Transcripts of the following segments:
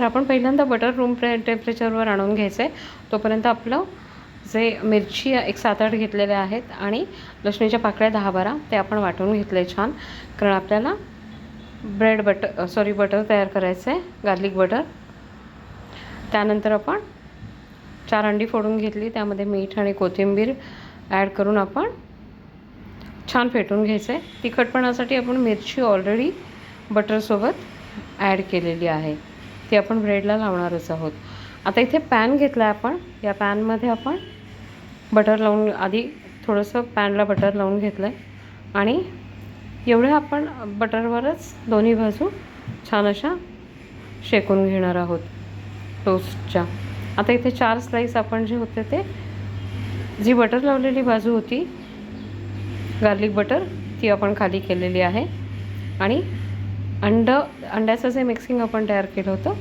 तर आपण पहिल्यांदा बटर रूम टेम्परेचरवर आणून घ्यायचं आहे तोपर्यंत आपलं जे मिरची एक सात आठ घेतलेल्या आहेत आणि लसणीच्या पाकळ्या दहा बारा ते आपण वाटून घेतले छान. कारण आपल्याला ब्रेड बटर सॉरी बटर तयार करायचं आहे गार्लिक बटर त्यानंतर आपण चार अंडी फोडून घेतली. त्यामध्ये मीठ आणि कोथिंबीर ॲड करून आपण छान फेटून घ्यायचं आहे तिखटपणासाठी आपण मिरची ऑलरेडी बटरसोबत ॲड केलेली आहे. ती आपण ब्रेडला लावणारच आहोत. आता इथे पॅन घेतला आहे आपण. या पॅनमध्ये आपण बटर लावून आधी थोडंसं पॅनला बटर लावून घेतलं आहे आणि एवढ्या आपण बटरवरच दोन्ही बाजू छान अशा शेकून घेणार आहोत. टोस्टच्या आता इथे चार स्लाईस आपण जे होते ते जी बटर लावलेली बाजू होती गार्लिक बटर ती आपण खाली केलेली आहे. आणि अंड अंड्याचं जे मिक्सिंग आपण तयार केलं होतं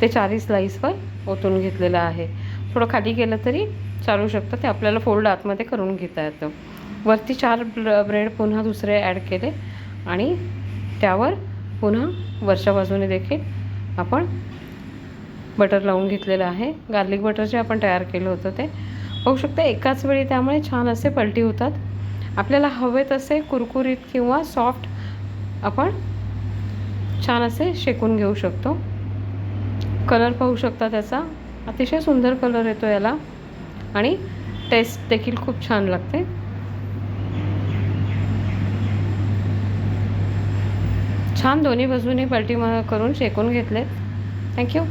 ते चारही स्लाईसवर ओतून घेतलेलं आहे. थोडं खाली गेलं तरी चालू शकतं. ते आपल्याला फोल्ड आतमध्ये करून घेता येतं. वरती चार ब्र ब्रेड पुन्हा दुसरे ॲड केले आणि त्यावर पुन्हा वरच्या बाजूने देखील आपण बटर लावून घेतलेलं आहे. गार्लिक बटर जे आपण तयार केलं होतं ते. बघू शकता एकाच वेळी त्यामुळे छान असे पलटी होतात. आपल्याला हवे तसे कुरकुरीत किंवा सॉफ्ट आपण छान असे शेकून घेऊ शकतो. कलर पाहू शकता त्याचा. अतिशय सुंदर कलर येतो याला. आणि टेस्ट देखील खूप छान लागते. छान दोन्ही बाजूने पलटी करून शेकून घेतलेत. थँक्यू